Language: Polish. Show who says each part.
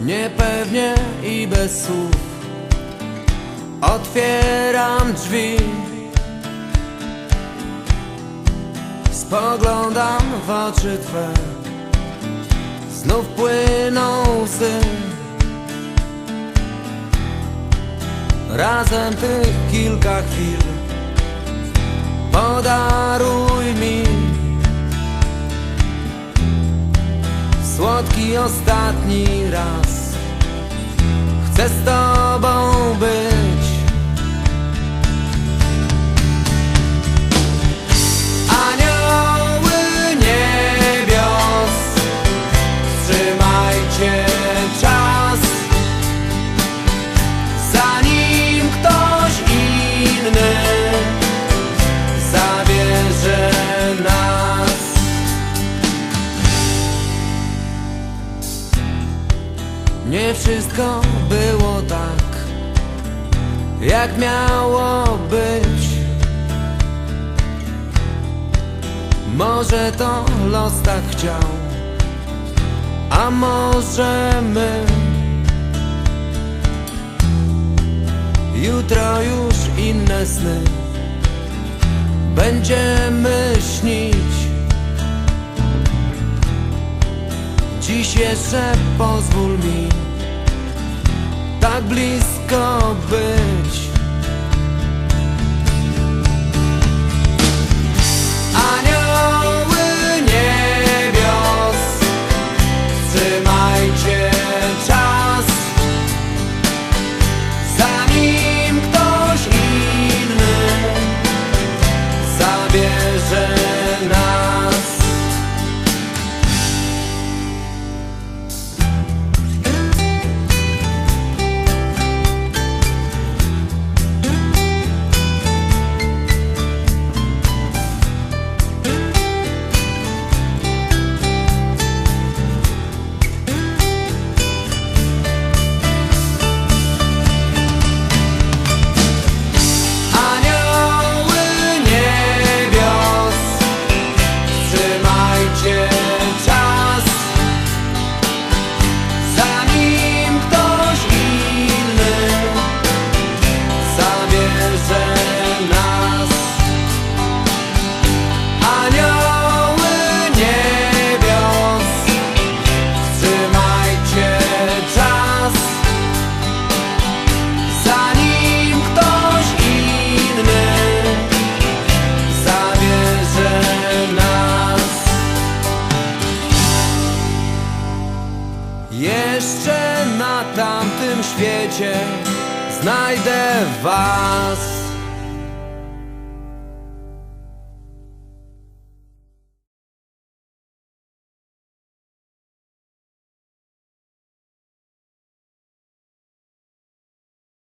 Speaker 1: Niepewnie i bez słów Otwieram drzwi. Spoglądam w oczy Twe. Znów płyną łzy. Razem tych kilka chwil Podaruj Ostatni raz. Chcę z Tobą być Nie wszystko było tak, jak miało być. Może to los tak chciał, a może my. Jutro już inne sny będziemy śnić. Dziś jeszcze pozwól mi tak blisko być. Anioły niebios, wstrzymajcie czas, zanim ktoś inny zabierze Yeah. Jeszcze na tamtym świecie znajdę was